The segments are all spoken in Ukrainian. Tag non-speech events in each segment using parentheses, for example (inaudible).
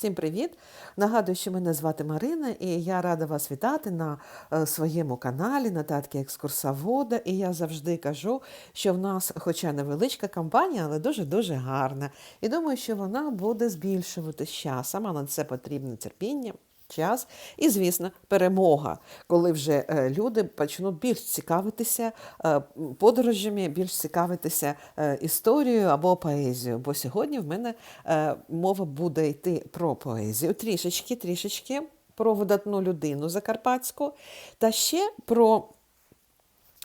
Всім привіт! Нагадую, що мене звати Марина, і я рада вас вітати на е, своєму каналі Нататки Екскурсовода. І я завжди кажу, що в нас, хоча невеличка компанія, але дуже-дуже гарна. І думаю, що вона буде збільшувати з часом, а на це потрібне терпіння. Час. І, звісно, перемога, коли вже е, люди почнуть більш цікавитися е, подорожами, більш цікавитися е, історією або поезією. Бо сьогодні в мене мова буде йти про поезію, трішечки, трішечки про видатну людину закарпатську, та ще про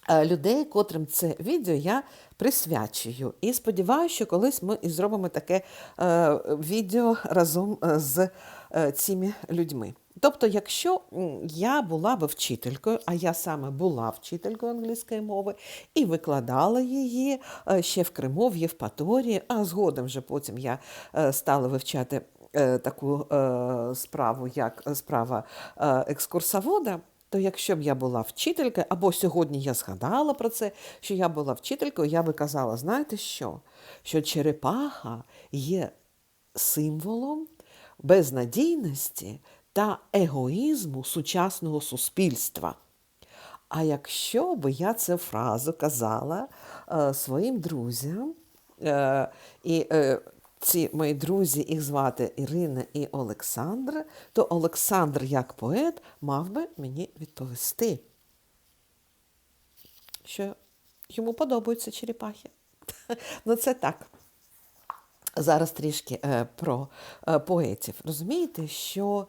людей, котрим це відео я присвячую. І сподіваюся, що колись ми і зробимо таке е, відео разом е, з е, цими людьми. Тобто, якщо я була би вчителькою, а я саме була вчителькою англійської мови і викладала її е, ще в Криму, в Євпаторії, а згодом вже потім я е, стала вивчати е, таку е, справу, як справа е, екскурсовода, то якщо б я була вчителькою, або сьогодні я згадала про це, що я була вчителькою, я би казала, знаєте що? Що черепаха є символом безнадійності та егоїзму сучасного суспільства. А якщо би я цю фразу казала е, своїм друзям, е, і е, ці мої друзі, їх звати Ірина і Олександр, то Олександр, як поет, мав би мені відповісти, що йому подобаються черепахи. (laughs) Ну, це так. Зараз трішки е, про е, поетів. Розумієте, що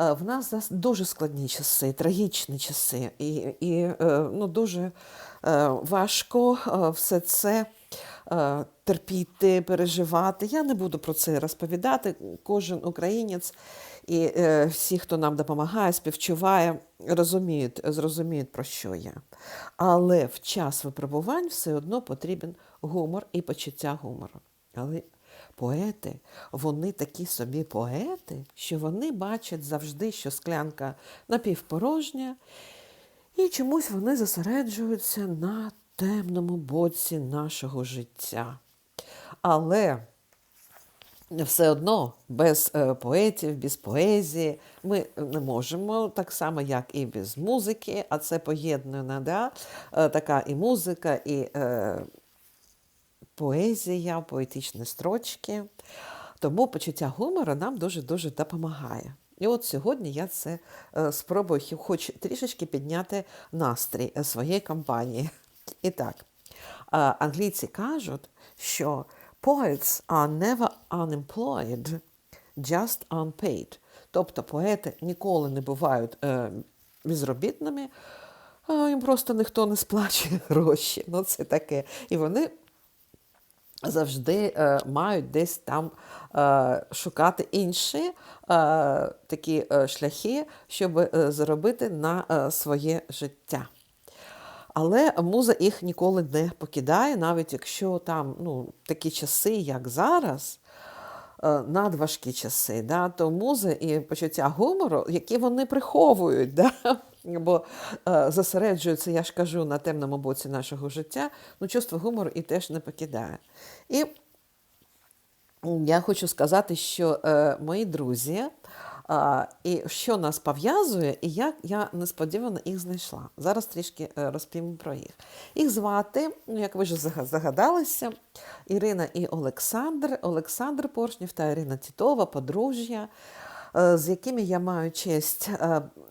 е, в нас зараз дуже складні часи, трагічні часи, і, і ну, дуже важко все це терпіти, переживати. Я не буду про це розповідати. Кожен українець і е, всі, хто нам допомагає, співчуває, розуміють, зрозуміють, про що я. Але в час випробувань все одно потрібен гумор і почуття гумору. Але поети, вони такі собі поети, що вони бачать завжди, що склянка напівпорожня, і чомусь вони зосереджуються на темному боці нашого життя. Але все одно без е, поетів, без поезії ми не можемо, так само, як і без музики, а це поєднана, да? е, така і музика, і е, поезія, поетичні строчки. Тому почуття гумору нам дуже-дуже допомагає. І от сьогодні я це е, спробую хоч трішечки підняти настрій своєї компанії. І так, е, англійці кажуть, що poets are never unemployed, just unpaid. Тобто поети ніколи не бувають е, безробітними, а їм просто ніхто не сплачує (laughs) гроші. Ну, це таке. І вони завжди е, мають десь там е, шукати інші е, такі е, шляхи, щоб е, заробити на е, своє життя. Але муза їх ніколи не покидає, навіть якщо там ну, такі часи, як зараз, е, надважкі часи, да, то муза і почуття гумору, які вони приховують, (laughs) да, бо е, зосереджуються, я ж кажу, на темному боці нашого життя, ну, чувство гумору і теж не покидає. І я хочу сказати, що е, мої друзі, і що нас пов'язує, і як я несподівано їх знайшла. Зараз трішки е, розповім про їх. Їх звати, ну, як ви вже загадалися, Ірина і Олександр. Олександр Поршнів та Ірина Тітова, подружжя, е, з якими я маю честь,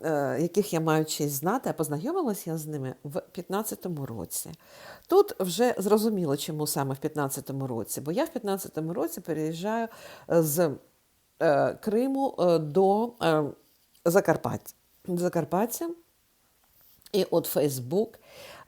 е, яких я маю честь знати, а познайомилася я з ними в 15-му році. Тут вже зрозуміло, чому саме в 15-му році, бо я в 15-му році переїжджаю з Криму е, до е, Закарпаття. І от Фейсбук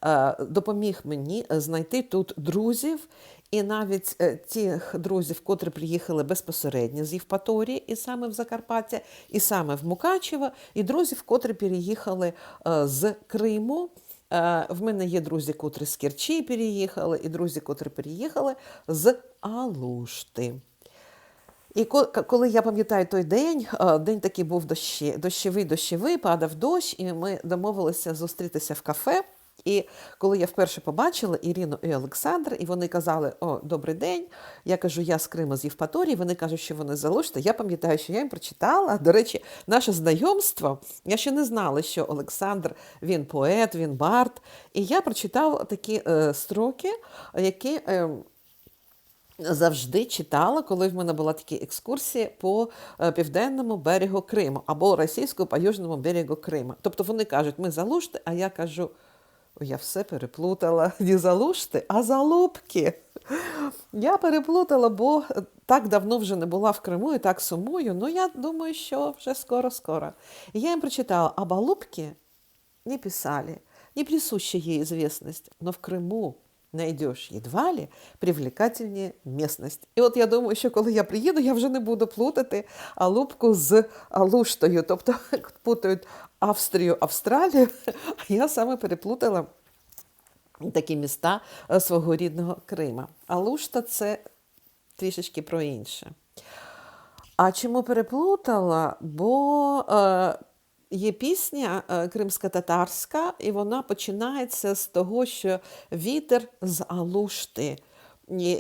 е, допоміг мені знайти тут друзів, і навіть е, тих друзів, котрі приїхали безпосередньо з Євпаторії, і саме в Закарпаття, і саме в Мукачево, і друзів, котрі переїхали е, з Криму. Е, В мене є друзі, котрі з Керчі переїхали, і друзі, котрі переїхали з Алушти. І ко- коли я пам'ятаю той день, е, день такий був дощі, дощовий, дощовий, падав дощ, і ми домовилися зустрітися в кафе. І коли я вперше побачила Ірину і Олександр, і вони казали: О, добрий день. Я кажу, я з Криму з Євпаторії. Вони кажуть, що вони залиште. Я пам'ятаю, що я їм прочитала. До речі, наше знайомство. Я ще не знала, що Олександр він поет, він бард. І я прочитала такі е, строки, які. Е, Завжди читала, коли в мене була такі екскурсії по е, південному берегу Криму або російському по южному берегу Криму. Тобто вони кажуть, ми залужти, а я кажу, я все переплутала, (laughs) не залужти, а залупки. Я переплутала, бо так давно вже не була в Криму і так сумую. Ну я думаю, що вже скоро-скоро. І я їм прочитала, а балупки не писали, не присуща ей известность, но в Крыму найдешь едва ли привлекательнее местность. І от я думаю, що коли я приїду, я вже не буду плутати Алубку з Алуштою. Тобто (laughs) путають Австрію, Австралію, а (laughs) я саме переплутала такі міста е, свого рідного Крима. Алушта це трішечки про інше. А чому переплутала? Бо е, є пісня е, кримсько-татарська, і вона починається з того, що вітер з Алушти.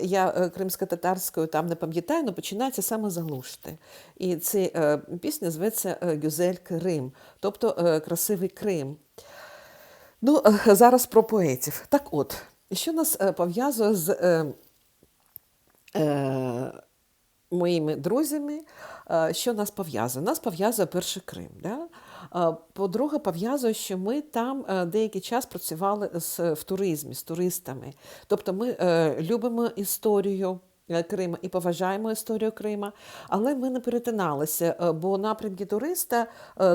Я е, кримсько-татарською там не пам'ятаю, але починається саме з Алушти. І ця е, пісня зветься Гюзель Крим, тобто Красивий Крим. Ну, зараз про поетів. Так от, що нас пов'язує з е, е, моїми друзями, що нас пов'язує? Нас пов'язує перший Крим. Да? Е, По-друге, пов'язує, що ми там е, деякий час працювали з, в туризмі, з туристами. Тобто ми е, любимо історію. Крима і поважаємо історію Крима, але ми не перетиналися, бо напрямки туриста,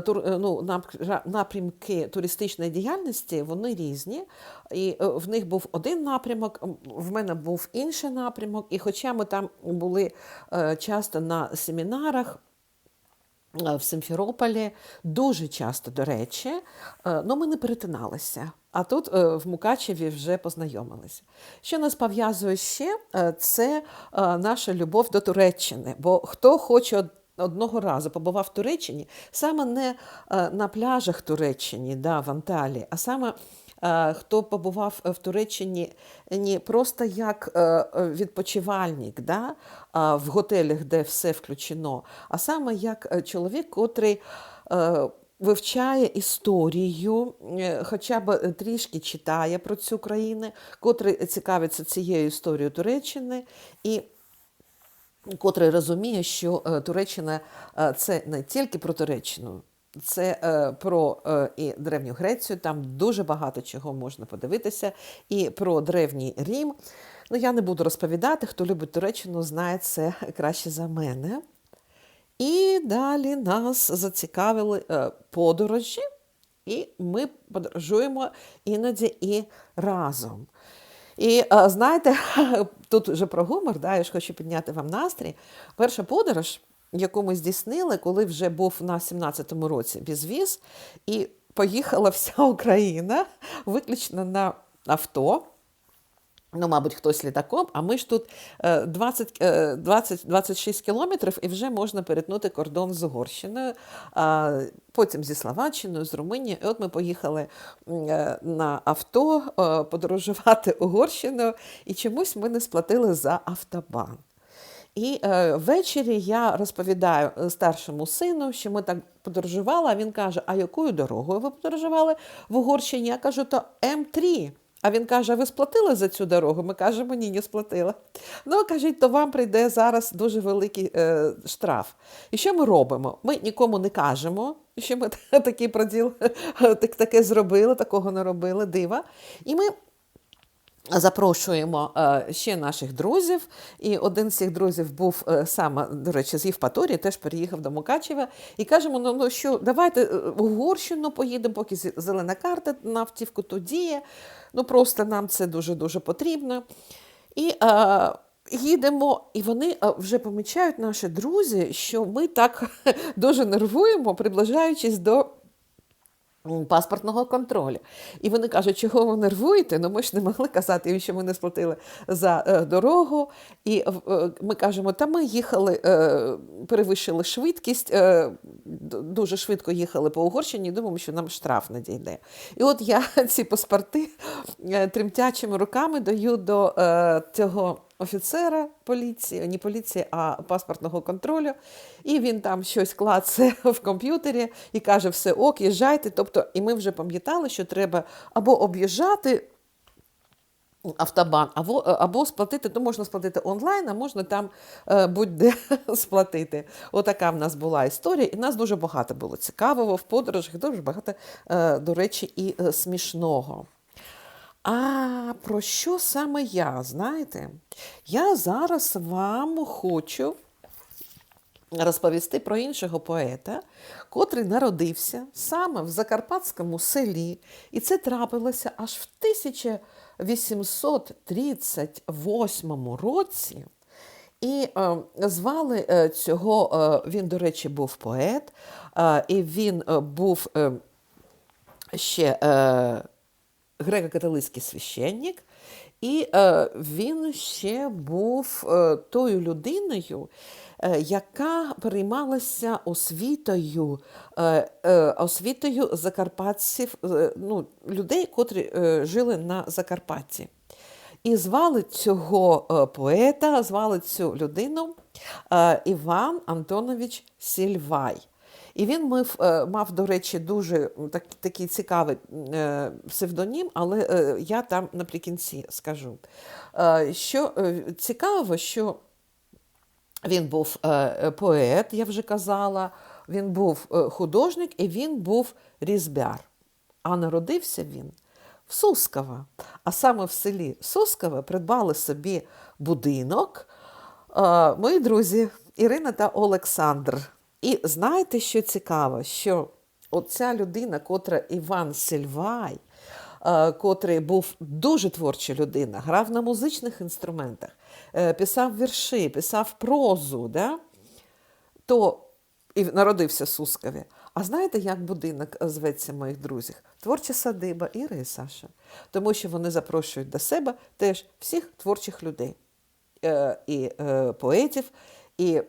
тур, ну, нап- напрямки туристичної діяльності вони різні. І в них був один напрямок, в мене був інший напрямок. І хоча ми там були часто на семінарах, в Симферополі, дуже часто, до речі, е, ну ми не перетиналися. А тут е, в Мукачеві вже познайомилися. Що нас пов'язує ще, е, це е, наша любов до Туреччини. Бо хто хоче одного разу побував в Туреччині, саме не е, на пляжах Туреччині, да, в Анталії, а саме е, хто побував в Туреччині не просто як е, е, відпочивальник да, в готелях, де все включено, а саме як е, чоловік, котрий е, вивчає історію, е, хоча б трішки читає про цю країну, котрий цікавиться цією історією Туреччини. І котрий розуміє, що е, Туреччина е, це не тільки про Туреччину, це е, про е, і Древню Грецію, там дуже багато чого можна подивитися, і про Древній Рім. Ну, я не буду розповідати, хто любить Туреччину, знає це краще за мене. І далі нас зацікавили е, подорожі, і ми подорожуємо іноді і разом. І е, знаєте, (laughs) тут вже про гумор, да, я ж хочу підняти вам настрій. Перша подорож, яку ми здійснили, коли вже був на 17-му році безвіз, і поїхала (laughs) вся Україна виключно на авто. Ну, мабуть, хтось літаком, а ми ж тут е, 20, е, 20, 26 кілометрів і вже можна перетнути кордон з Угорщиною, потім зі Словаччиною, з Румунією. І от ми поїхали е, на авто е, подорожувати (laughs) Угорщиною, і чомусь ми не сплатили за автобан. І е, ввечері я розповідаю е, старшому сину, що ми так подорожували, а він каже: А якою дорогою ви подорожували в Угорщині? Я кажу, то М3. А він каже: ви сплатили за цю дорогу? Ми кажемо, ні, не сплатила. Ну, кажуть, то вам прийде зараз дуже великий е, штраф. І що ми робимо? Ми нікому не кажемо, що ми (laughs) такий проділ (laughs) так, таке зробили, такого не робили, дива. І ми Запрошуємо е, ще наших друзів, і один з цих друзів був е, саме, до речі, з Євпаторії, теж переїхав до Мукачева. І кажемо: ну, ну що, давайте е, в Угорщину поїдемо, поки зелена карта на автівку то. Ну просто нам це дуже дуже потрібно. І е, їдемо, і вони вже помічають наші друзі, що ми так (laughs) дуже нервуємо, приближаючись до паспортного контролю. І вони кажуть, чого ви нервуєте? Ну ми ж не могли казати, їм, що ми не сплатили за е, дорогу. І е, ми кажемо, та ми їхали, е, перевищили швидкість, е, дуже швидко їхали по Угорщині думаємо, що нам штраф не дійде. І от я (laughs) ці паспорти тремтячими руками даю до е, цього офіцера поліції, не поліції, а паспортного контролю. І він там щось клацає (laughs) в комп'ютері і каже: все ок, їжджайте. Тобто, і ми вже пам'ятали, що треба або об'їжджати. Автобан, або, або сплатити, то можна сплатити онлайн, а можна там е, будь-де (laughs) сплатити. Отака в нас була історія, і нас дуже багато було цікавого в подорожах, дуже багато, е, до речі, і е, смішного. А про що саме я, знаєте? Я зараз вам хочу розповісти про іншого поета, котрий народився саме в закарпатському селі, і це трапилося аж в 1838 році. І е, звали е, цього, е, він, до речі, був поет, е, і він е, був е, ще е, греко-католицький священник, і е, він ще був е, тою людиною, е, яка переймалася освітою, е, е, освітою закарпатців, е, ну, людей, котрі е, жили на Закарпатті. І звали цього е, поета, звали цю людину е, Іван Антонович Сільвай. І він мав, е, мав, до речі, дуже так, такий цікавий е, псевдонім, але е, я там наприкінці скажу. Що цікаво, що він був поет, я вже казала, він був художник і він був різбяр. А народився він в Сускова. А саме в селі Сускова придбали собі будинок мої друзі Ірина та Олександр. І знаєте, що цікаво, що оця людина, котра Іван Сільвай, е, котрий був дуже творча людина, грав на музичних інструментах, е, писав вірші, писав прозу, да? то і народився в Сускові. А знаєте, як будинок зветься моїх друзів? Творча садиба Іра і Саша. Тому що вони запрошують до себе теж всіх творчих людей, е, і е, поетів, і е,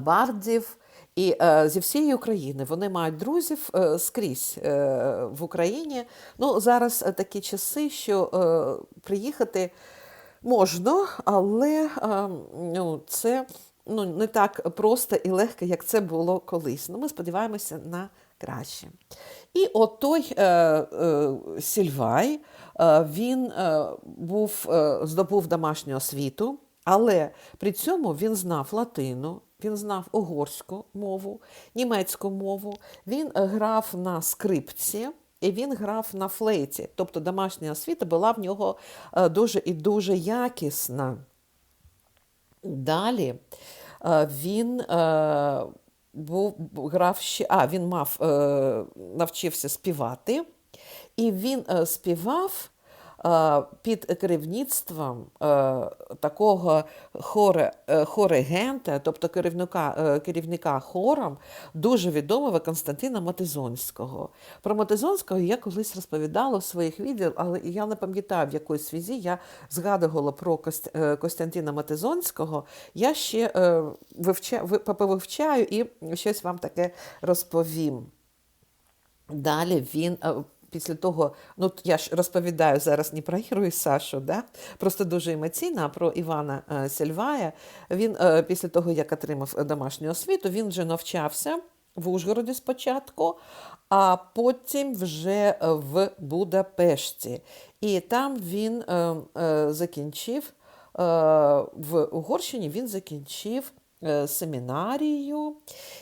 бардів, і е, зі всієї України. Вони мають друзів е, скрізь е, в Україні. Ну, зараз е, такі часи, що е, приїхати можна, але е, ну, це ну, не так просто і легко, як це було колись. Ну, ми сподіваємося на краще. І от той е, е, Сільвай, е, він е, був, е, здобув домашню освіту, але при цьому він знав латину, він знав угорську мову, німецьку мову, він е, грав на скрипці. І він грав на флейті, тобто домашня освіта була в нього е, дуже і дуже якісна. Далі е, він був, грав ще, а він мав, навчився співати, і він співав під керівництвом е, такого е, хорегента, тобто керівника, е, керівника хором, дуже відомого Константина Матизонського. Про Матизонського я колись розповідала в своїх відео, але я не пам'ятаю, в якої свізі я згадувала про е, Костянтина Матизонського. Я ще е, вивча, ви- повивчаю і щось вам таке розповім. Далі він е, після того, ну я ж розповідаю зараз не про Іру і Сашу, да? просто дуже емоційно, а про Івана е, Сельвая. Він е, після того, як отримав е, домашню освіту, він вже навчався в Ужгороді спочатку, а потім вже е, в Будапешті. І там він е, е, закінчив е, в Угорщині він закінчив е, семінарію,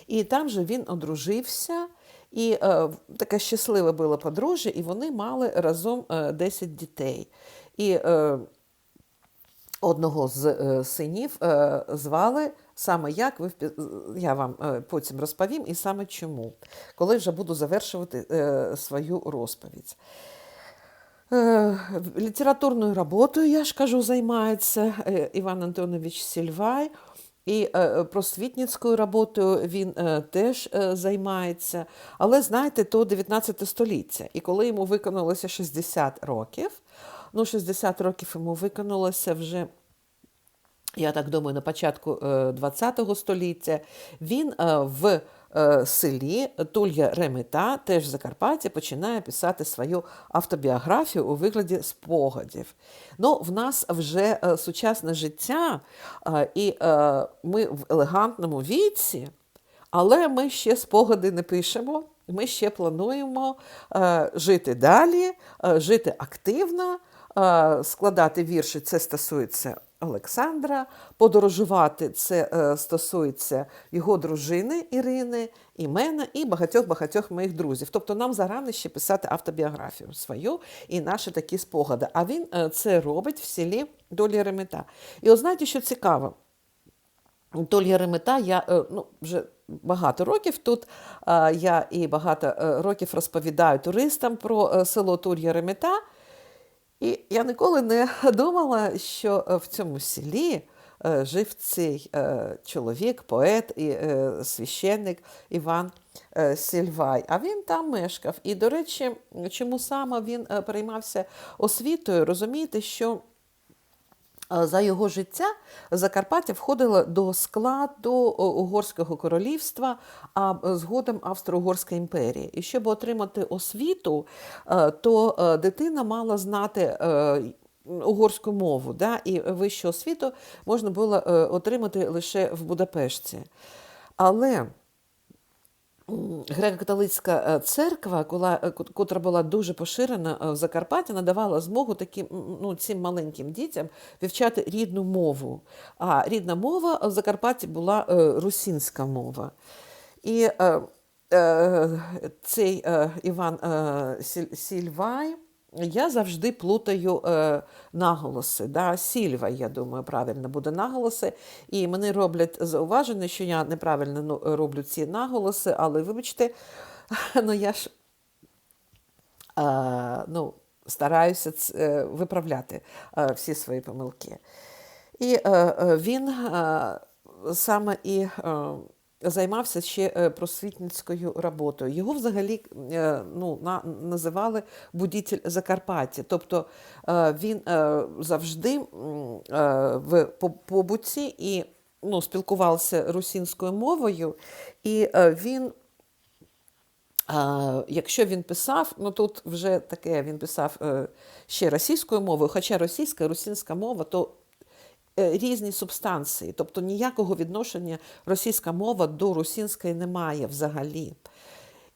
і там же він одружився. І е, таке щасливе було подружжя, і вони мали разом е, 10 дітей. І е, одного з е, синів е, звали саме як, ви я вам е, потім розповім, і саме чому, коли вже буду завершувати е, свою розповідь. Е, Літературною роботою, я ж кажу, займається е, Іван Антонович Сільвай. І е, просвітницькою роботою він е, теж е, займається. Але знаєте, то 19 століття. І коли йому виконалося 60 років, ну 60 років йому виконалося вже. Я так думаю, на початку ХХ століття він е, в е, селі Тулья Ремета, теж в Закарпатті, починає писати свою автобіографію у вигляді спогадів. Ну, в нас вже е, сучасне життя, е, і е, ми в елегантному віці, але ми ще спогади не пишемо. Ми ще плануємо е, жити далі, е, жити активно, е, складати вірші. Це стосується Олександра, подорожувати це е, стосується його дружини Ірини, і мене, і багатьох-багатьох моїх друзів. Тобто нам зарано ще писати автобіографію свою і наші такі спогади. А він е, це робить в селі Долі Ремета. І от знаєте, що цікаво? Толья Ремета, я е, ну, вже багато років тут. е, Я і багато е, років розповідаю туристам про е, село Тулья Ремета. І я ніколи не (laughs) думала, що е, в цьому селі е, жив цей е, чоловік, поет і священник Іван Сільвай. А він там мешкав. І, до речі, чому саме він переймався освітою, розумієте, що. Е, За його життя Закарпаття входило до складу Угорського королівства, а згодом Австро-Угорської імперії. І щоб отримати освіту, е, то е, дитина мала знати е, угорську мову, да? і вищу освіту можна було е, отримати лише в Будапешті. Але Греко-католицька е, церква, е, кот- котра була дуже поширена е, в Закарпатті, надавала змогу таким ну, цим маленьким дітям вивчати рідну мову. А рідна мова в Закарпатті була русінська мова. І цей Іван е, Сіль- Сільвай. Я завжди плутаю е, наголоси. Да? Сільва, я думаю, правильно буде наголоси. І мене роблять зауваження, що я неправильно ну, роблю ці наголоси, але вибачте, (laughs) ну я ж е, ну, стараюся ц- е, виправляти е, всі свої помилки. І е, е, він е, саме і е, займався ще е, просвітницькою роботою. Його взагалі е, ну, на, називали будітель Закарпаття. Тобто е, він завжди в по- побуті і ну, спілкувався русинською мовою, і він якщо він писав, ну тут вже таке він писав ще російською мовою, хоча російська і мова, то різні субстанції, тобто ніякого відношення російська мова до русінської немає взагалі.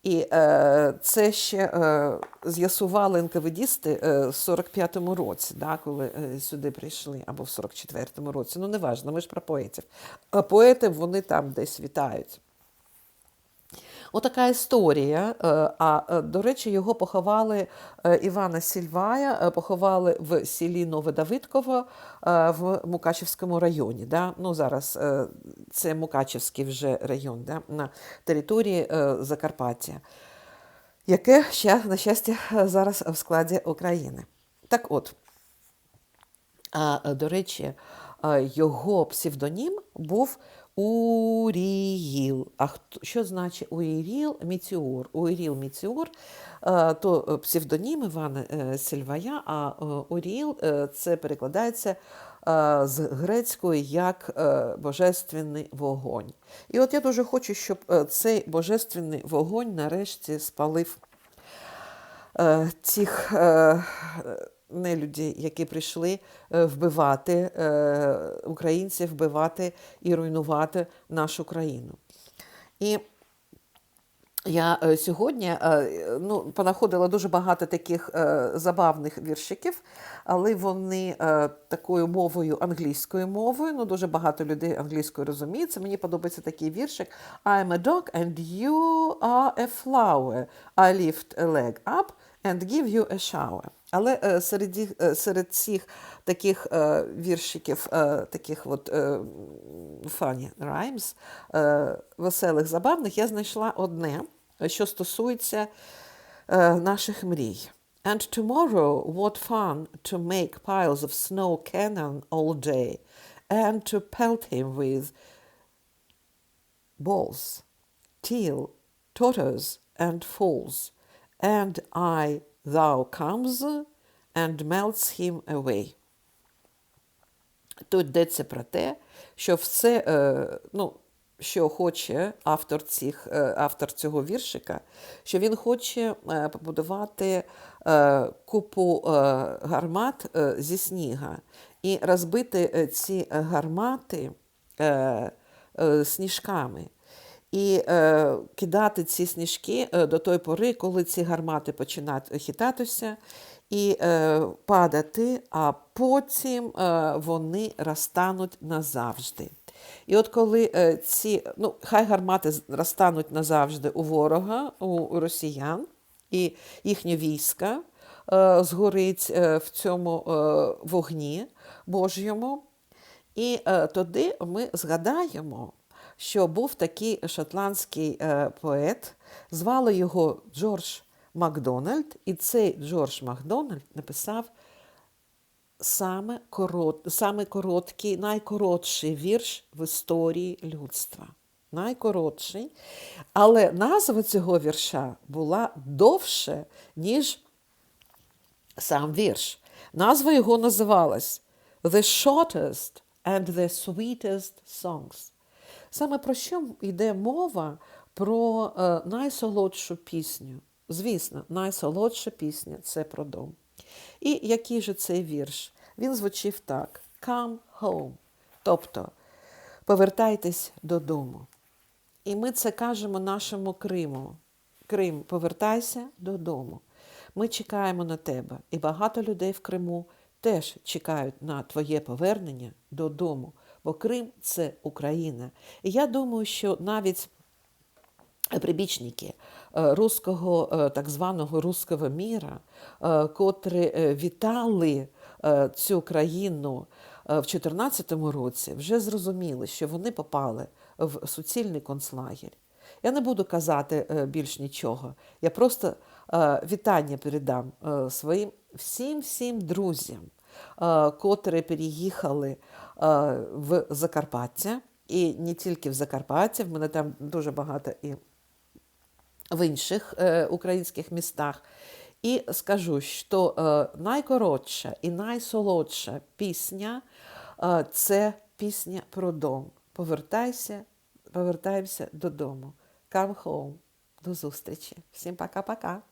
І е, це ще е, з'ясували НКВДісти е, в 45-му році, да, коли е, сюди прийшли, або в 44-му році. Ну, неважно, ми ж про поетів. А поети вони там десь вітають. Отака історія. Е, А е, до речі, його поховали е, Івана Сільвая, поховали в селі Нове Давидково е, в Мукачевському районі. Да? Ну, зараз це Мукачевський вже район да? на території Закарпаття, яке ще, на щастя, зараз в складі України. Так от. А, до речі, його псевдонім був Уріїл. А хто, що значить Уріїл Міціор? Уріїл Міціор е, то е, псевдонім Івана е, Сільвая, а Уріїл це перекладається з грецької як божественний вогонь. І от я дуже хочу, щоб цей божественний вогонь нарешті спалив тих е, нелюдів, які прийшли е, вбивати е, українців, вбивати і руйнувати нашу країну. І я е, сьогодні ну, понаходила дуже багато таких забавних віршиків, але вони такою мовою, англійською мовою. Ну, дуже багато людей англійською розуміють. Це мені подобається такий віршик. I'm a dog and you are a flower. I lift a leg up and give you a shower. Але е, серед, е, серед цих таких е, віршиків, е, таких от е, funny rhymes, е, веселих, забавних, я знайшла одне, що стосується е, наших мрій. And tomorrow, what fun to make piles of snow cannon all day, and to pelt him with balls, till totters and falls, and I thou comes and melts him away. Тут йдеться про те, що все, е, ну, що хоче автор, цих, е, автор цього віршика, що він хоче е, побудувати купу гармат зі сніга і розбити ці гармати сніжками. І е, кидати ці сніжки е, до тої пори, коли ці гармати починають хитатися і е, падати, а потім е, вони розтануть назавжди. І от коли е, ці, ну, хай гармати розтануть назавжди у ворога, у, у росіян, і їхнє військо е, згорить е, в цьому е, вогні Божому, і е, тоді ми згадаємо, що був такий шотландський е, поет, звали його Джордж Макдональд, і цей Джордж Макдональд написав саме, корот, саме короткий, найкоротший вірш в історії людства. Найкоротший. Але назва цього вірша була довше, ніж сам вірш. Назва його називалась The Shortest and the Sweetest Songs. Саме про що йде мова про е, найсолодшу пісню. Звісно, найсолодша пісня це про дом. І який же цей вірш? Він звучив так: Come home. Тобто повертайтесь додому. І ми це кажемо нашому Криму. Крим, повертайся додому. Ми чекаємо на тебе. І багато людей в Криму теж чекають на твоє повернення додому. Бо Крим це Україна. І я думаю, що навіть прибічники е, руського, е, так званого руського міра, е, котрі вітали цю країну в 2014 році, вже зрозуміли, що вони попали в суцільний концлагер. Я не буду казати більш нічого. Я просто вітання передам своїм всім всім друзям, котрі переїхали е, в Закарпаття. І не тільки в Закарпатті, в мене там дуже багато і в інших е, українських містах. І скажу, що е, найкоротша і найсолодша пісня е, це пісня про дом. Повертайся, повертаємося додому. Come home. До зустрічі. Всім пока-пока.